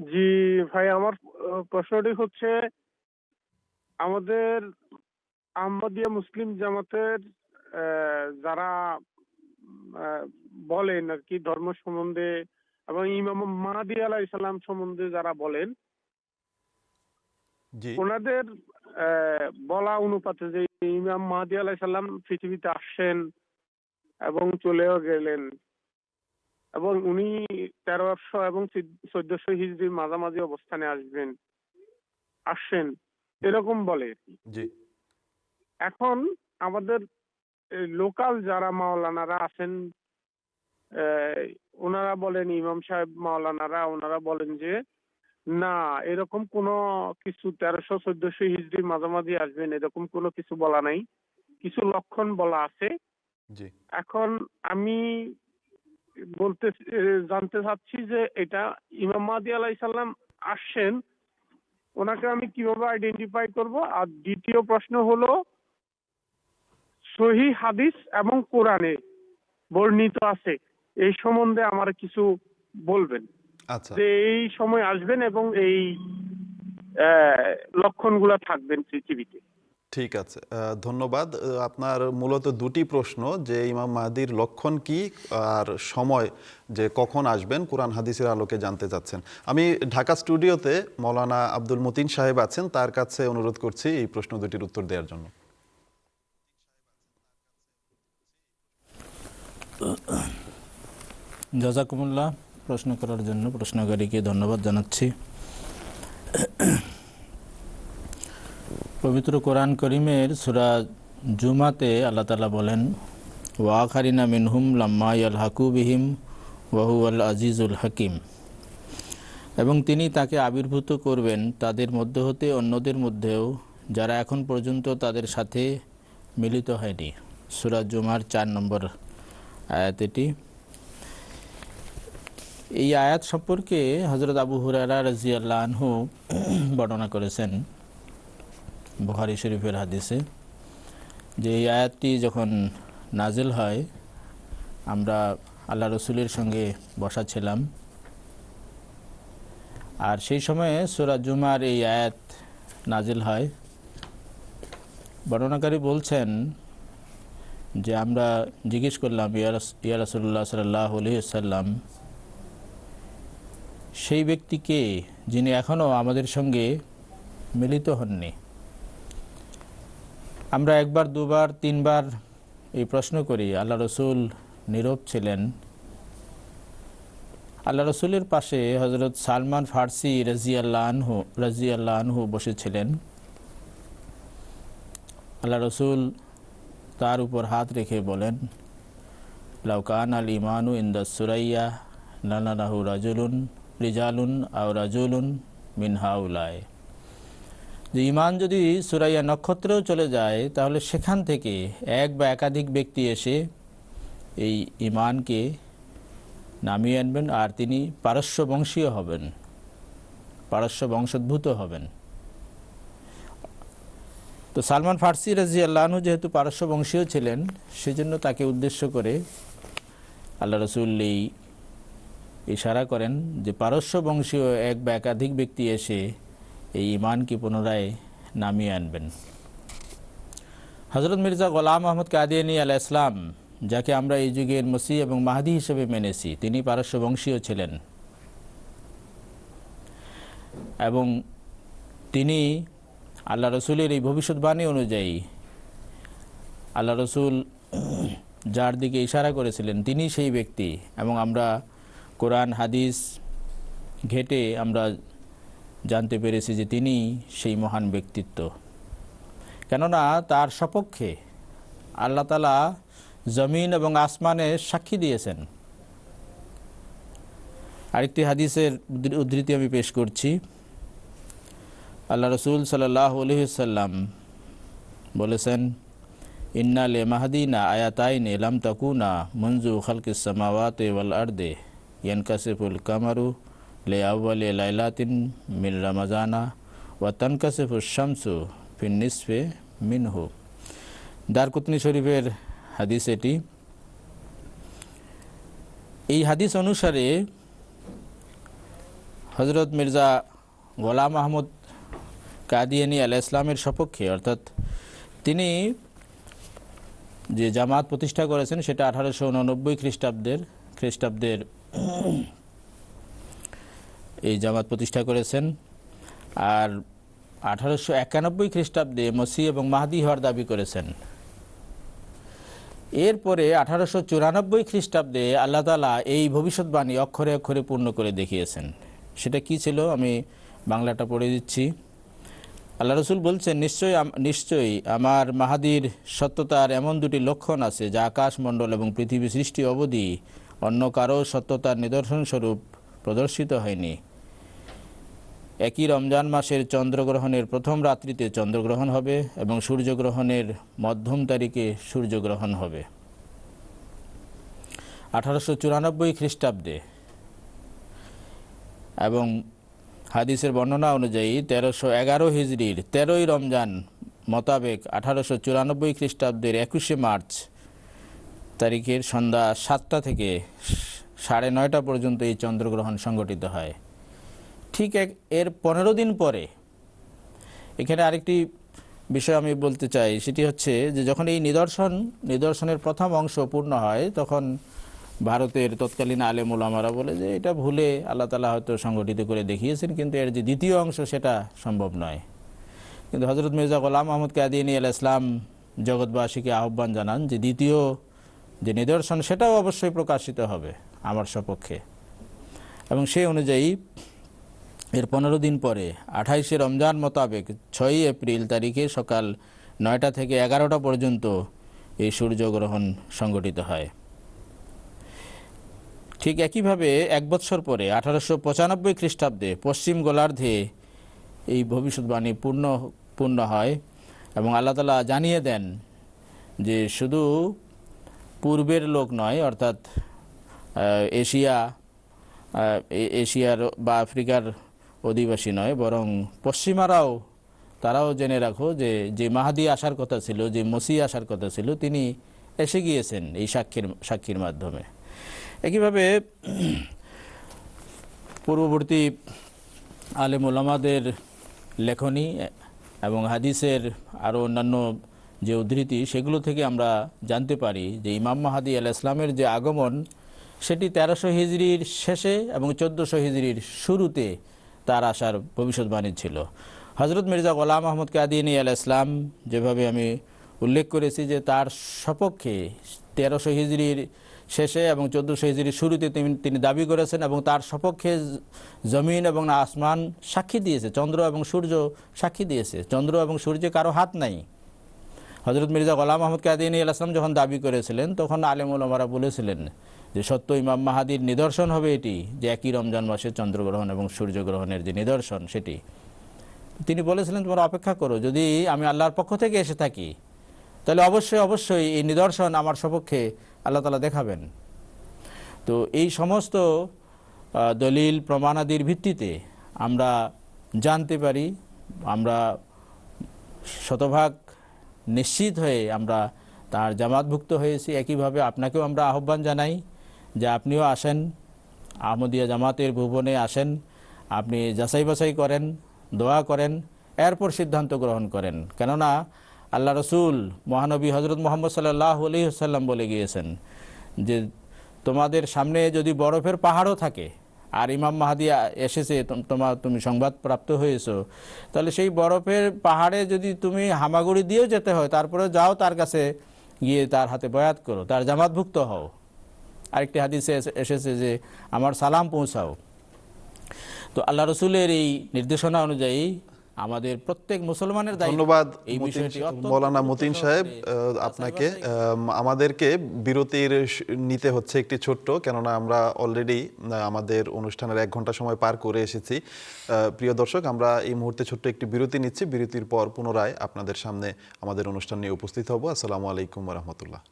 জি ভাই আমার প্রশ্নটি হচ্ছে আমাদের আহমদিয়া মুসলিম জামাতের যারা বলেন আর কি ধর্ম সম্বন্ধে এবং ইমাম মাহাদি আলাহ ইসলাম সম্বন্ধে যারা বলেন ওনাদের আহ, বলা অনুপাতে যে ইমাম মাহাদি আলাহ সাল্লাম পৃথিবীতে আসছেন এবং চলেও গেলেন। এবং উনি তেরোশো এবং চোদ্দশো হিজড়ির মাঝামাঝি অবস্থানে আসবেন আসছেন এরকম বলে এখন আমাদের লোকাল যারা মাওলানারা আছেন ওনারা বলেন ইমাম সাহেব মাওলানারা ওনারা বলেন যে না এরকম কোনো কিছু তেরোশো চোদ্দশো হিজড়ির মাঝামাঝি আসবেন এরকম কোনো কিছু বলা নাই। কিছু লক্ষণ বলা আছে। এখন আমি বলতে জানতে চাচ্ছি যে এটা ইমাম মাহাদি আলাহি সাল্লাম আসছেন ওনাকে আমি কীভাবে আইডেন্টিফাই করব? আর দ্বিতীয় প্রশ্ন হলো সহি হাদিস এবং কোরআনে বর্ণিত আছে এই সম্বন্ধে আমার কিছু বলবেন? আচ্ছা। যে এই সময় আসবেন এবং এই লক্ষণগুলো থাকবেন পৃথিবীতে। ঠিক আছে। ধন্যবাদ। আপনার মূলত দুটি প্রশ্ন যে ইমাম মাহাদির লক্ষণ কি আর সময় যে কখন আসবেন কোরআন হাদিসের আলোকে জানতে চাচ্ছেন। আমি ঢাকা স্টুডিওতে মৌলানা আব্দুল মতিন সাহেব আছেন, তার কাছে অনুরোধ করছি এই প্রশ্ন দুটির উত্তর দেওয়ার জন্য। জাজাকুমুল্লাহ, প্রশ্ন করার জন্য প্রশ্নকারীকে ধন্যবাদ জানাচ্ছি। পবিত্র কোরআন করিমের সুরা জুমাতে আল্লাহ তালা বলেন ওয়াখারিনা মিনহুম লাম্মা আল হাকুবিহিম ওয়াহু আল আজিজুল হাকিম। এবং তিনি তাকে আবির্ভূত করবেন তাদের মধ্য হতে অন্যদের মধ্যেও, যারা এখন পর্যন্ত তাদের সাথে মিলিত হয়নি। সুরা জুমার চার নম্বর আয়াত এটি। এই আয়াত সম্পর্কে হজরত আবু হুরারা রাজিয়াল্লাহ আনহু বর্ণনা করেছেন বুখারি শরীফের হাদিসে যে এই আয়াতটি যখন নাজিল হয়, আমরা আল্লাহ রসুলের সঙ্গে বসা ছিলাম। আর সেই সময়ে সুরা জুমার এই আয়াত নাজিল হয়। বর্ণনাকারী বলছেন যে আমরা জিজ্ঞেস করলাম, ইয়া রসুল্লাহ সাল্লাহ সাল্লাম সেই ব্যক্তিকে যিনি এখনও আমাদের সঙ্গে মিলিত হননি? আমরা একবার, দুবার, তিনবার এই প্রশ্ন করি, আল্লাহ রসুল নীরব ছিলেন। আল্লাহ রসুলের পাশে হজরত সালমান ফার্সি রাজি আল্লাহ আনহু রাজি আল্লাহ আনহু বসেছিলেন। আল্লাহ রসুল তার উপর হাত রেখে বলেন লাউকান আল ইমানু ইন্দা সুরাইয়া নানারাহু রাজুলুন, রিজালুন আও রাজুলুন মিনহাউলায় যে ইমান যদি সুরাইয়া নক্ষত্রেও চলে যায়, তাহলে সেখান থেকে এক বা একাধিক ব্যক্তি এসে এই ইমানকে নামিয়ে আনবেন আর তিনি পারস্য বংশীয় হবেন, পারস্য বংশোদ্ভূত হবেন। তো সালমান ফার্সি রাজি আল্লাহনু যেহেতু পারস্য বংশীয় ছিলেন, সেজন্য তাকে উদ্দেশ্য করে আল্লাহ রসুল ইশারা করেন যে পারস্য বংশীয় এক বা একাধিক ব্যক্তি এসে এই ইমানকে পুনরায় নামিয়ে আনবেন। হজরত মির্জা গোলাম আহমদ কাদিয়ানি আলাহ ইসলাম যাকে আমরা এই যুগের মসি এবং মাহাদি হিসেবে মেনেছি, তিনি পারস্য বংশীয় ছিলেন। এবং তিনি আল্লাহ রসুলের এই ভবিষ্যৎবাণী অনুযায়ী আল্লাহ রসুল যার দিকে ইশারা করেছিলেন, তিনি সেই ব্যক্তি। এবং আমরা কোরআন, হাদিস ঘেটে আমরা জানতে পেরেছি যে তিনি সেই মহান ব্যক্তিত্ব। কেননা তার সপক্ষে আল্লাহ তালা জমিন এবং আসমানে সাক্ষী দিয়েছেন। আরেকটি হাদিসের উদ্ধৃতি আমি পেশ করছি। আল্লাহ রসুল আলহিসাল্লাম বলেছেন, ইন্না লে মাহাদিনা আয়াতাইন এলাম তাকুনা মঞ্জু খালকিস সামাওয়াতে ওয়াল আর্দে ইয়ানকাসিফুল কামারু লে আউ্বাল লাইলাতিন মিন রামাজানা ওয়া তানকাসিফুল শামসু ফিন নিসফে মিনহু। দারকুতনি শরীফের হাদিস এটি। এই হাদিস অনুসারে হজরত মির্জা গোলাম আহমদ কাদিয়ানি আলাহ ইসলামের সপক্ষে, অর্থাৎ তিনি যে জামাত প্রতিষ্ঠা করেছেন সেটা আঠারোশো উননব্বই খ্রিস্টাব্দের খ্রিস্টাব্দের এই জামাত প্রতিষ্ঠা করেছেন। আর আঠারোশো একানব্বই খ্রিস্টাব্দে মসি এবং মাহাদি হওয়ার দাবি করেছেন। এরপরে আঠারোশো চুরানব্বই খ্রিস্টাব্দে আল্লাহ তালা এই ভবিষ্যৎবাণী অক্ষরে অক্ষরে পূর্ণ করে দেখিয়েছেন। সেটা কি ছিল? আমি বাংলাটা পড়ে দিচ্ছি। আল্লাহ রসুল বলছেন নিশ্চয়ই নিশ্চয়ই আমার মাহাদির সত্যতার এমন দুটি লক্ষণ আছে যা আকাশমণ্ডল এবং পৃথিবী সৃষ্টি অবধি অন্য কারও সত্যতার নিদর্শনস্বরূপ প্রদর্শিত হয়নি। একই রমজান মাসের চন্দ্রগ্রহণের প্রথম রাত্রিতে চন্দ্রগ্রহণ হবে এবং সূর্যগ্রহণের মধ্যম তারিখে সূর্যগ্রহণ হবে। আঠারোশো চুরানব্বই খ্রিস্টাব্দে এবং হাদিসের বর্ণনা অনুযায়ী তেরোশো এগারো হিজড়ির তেরোই রমজান মোতাবেক আঠারোশো চুরানব্বই খ্রিস্টাব্দের একুশে মার্চ তারিখের সন্ধ্যা সাতটা থেকে সাড়ে নয়টা পর্যন্ত এই চন্দ্রগ্রহণ সংঘটিত হয়। ঠিক এক, এর পনেরো দিন পরে এখানে আরেকটি বিষয় আমি বলতে চাই, সেটি হচ্ছে যে যখন এই নিদর্শন, নিদর্শনের প্রথম অংশ পূর্ণ হয়, তখন ভারতের তৎকালীন আলেম ওলামারা বলে যে এটা ভুলে আল্লাহ তালা হয়তো সংগঠিত করে দেখিয়েছেন, কিন্তু এর যে দ্বিতীয় অংশ সেটা সম্ভব নয়। কিন্তু হজরত মির্জা গোলাম আহমদ কাদিনী আল ইসলাম জগৎবাসীকে আহ্বান জানান যে দ্বিতীয় যে নিদর্শন সেটাও অবশ্যই প্রকাশিত হবে আমার সপক্ষে। এবং সেই অনুযায়ী এর পনেরো দিন পরে, আঠাইশে রমজান মোতাবেক ছয়ই এপ্রিল তারিখে সকাল নয়টা থেকে এগারোটা পর্যন্ত এই সূর্যগ্রহণ সংগঠিত হয়। ঠিক একইভাবে এক বৎসর পরে, আঠারোশো পঁচানব্বই খ্রিস্টাব্দে পশ্চিম গোলার্ধে এই ভবিষ্যৎবাণী পূর্ণ পূর্ণ হয় এবং আল্লাহ তালা জানিয়ে দেন যে শুধু পূর্বের লোক নয়, অর্থাৎ এশিয়া এশিয়ার বা আফ্রিকার অধিবাসী নয়, বরং পশ্চিমারাও, তারাও জেনে রাখো যে যে মাহাদি আসার কথা ছিল, যে মসি আসার কথা ছিল, তিনি এসে গিয়েছেন এই সাক্ষীর সাক্ষীর মাধ্যমে। একইভাবে পূর্ববর্তী আলেম ওলামাদের লেখনী এবং হাদিসের আরও অন্যান্য যে উদ্ধৃতি, সেগুলো থেকে আমরা জানতে পারি যে ইমাম মাহাদি আল ইসলামের যে আগমন, সেটি তেরোশো হিজড়ির শেষে এবং চোদ্দোশো হিজড়ির শুরুতে তার আসার ভবিষ্যৎবাণী ছিল। হজরত মির্জা গোলাম আহমদ কাদিনী আল ইসলাম যেভাবে আমি উল্লেখ করেছি যে তার সপক্ষে তেরোশো হিজড়ির শেষে এবং চোদ্দোশো হিজড়ির শুরুতে তিনি দাবি করেছেন এবং তার সপক্ষে জমিন এবং আসমান সাক্ষী দিয়েছে, চন্দ্র এবং সূর্য সাক্ষী দিয়েছে। চন্দ্র এবং সূর্যে কারও হাত নাই। হজরত মির্জা গোলাম আহমদ কাদিনী আল আসলাম যখন দাবি করেছিলেন, তখন আলেম ওলামারা বলেছিলেন যে, সত্য ইমাম মাহাদির নিদর্শন হবে এটি যে, একই রমজান মাসে চন্দ্রগ্রহণ এবং সূর্যগ্রহণের যে নিদর্শন সেটি। তিনি বলেছিলেন, তোমরা অপেক্ষা করো, যদি আমি আল্লাহর পক্ষ থেকে এসে থাকি, তাহলে অবশ্যই অবশ্যই এই নিদর্শন আমার সপক্ষে আল্লাহ তালা দেখাবেন। তো এই সমস্ত দলিল, প্রমাণাদির ভিত্তিতে আমরা জানতে পারি, আমরা শতভাগ নিশ্চিত হয়ে আমরা তার জামাতভুক্ত হয়েছি। একইভাবে আপনাকেও আমরা আহ্বান জানাই যে আপনিও আসেন, আহমদিয়া জামাতের ভুবনে আসেন, আপনি যাচাই বাছাই করেন, দোয়া করেন, এরপর সিদ্ধান্ত গ্রহণ করেন। কেননা আল্লাহ রসুল মহানবী হজরত মোহাম্মদ সাল্লাহ আলহিহাল্লাম বলে গিয়েছেন যে, তোমাদের সামনে যদি বরফের পাহাড়ও থাকে আর ইমাম মাহাদি এসেছে, তোম- তোমার তুমি সংবাদ প্রাপ্ত হয়েছ, তাহলে সেই বরফের পাহাড়ে যদি তুমি হামাগুড়ি দিয়েও যেতে হয় তারপরে যাও তার কাছে গিয়ে তার হাতে বয়াত করো, তার জামাতভুক্ত হও। আরেকটি হাদিসে এসেছে যে, আমার সালাম পৌঁছাও। তো আল্লাহ রসুলের এই নির্দেশনা অনুযায়ী আমাদের প্রত্যেক মুসলমানের ধন্যবাদ মৌলানা মতিন সাহেব আপনাকে আমাদেরকে বিরতির নিতে হচ্ছে একটি ছোট্ট কেননা আমরা অলরেডি আমাদের অনুষ্ঠানের এক ঘণ্টা সময় পার করে এসেছি। প্রিয় দর্শক আমরা এই মুহূর্তে ছোট্ট একটি বিরতি নিচ্ছি। বিরতির পর পুনরায় আপনাদের সামনে আমাদের অনুষ্ঠান নিয়ে উপস্থিত হব। আসসালামু আলাইকুম রহমতুল্লাহ।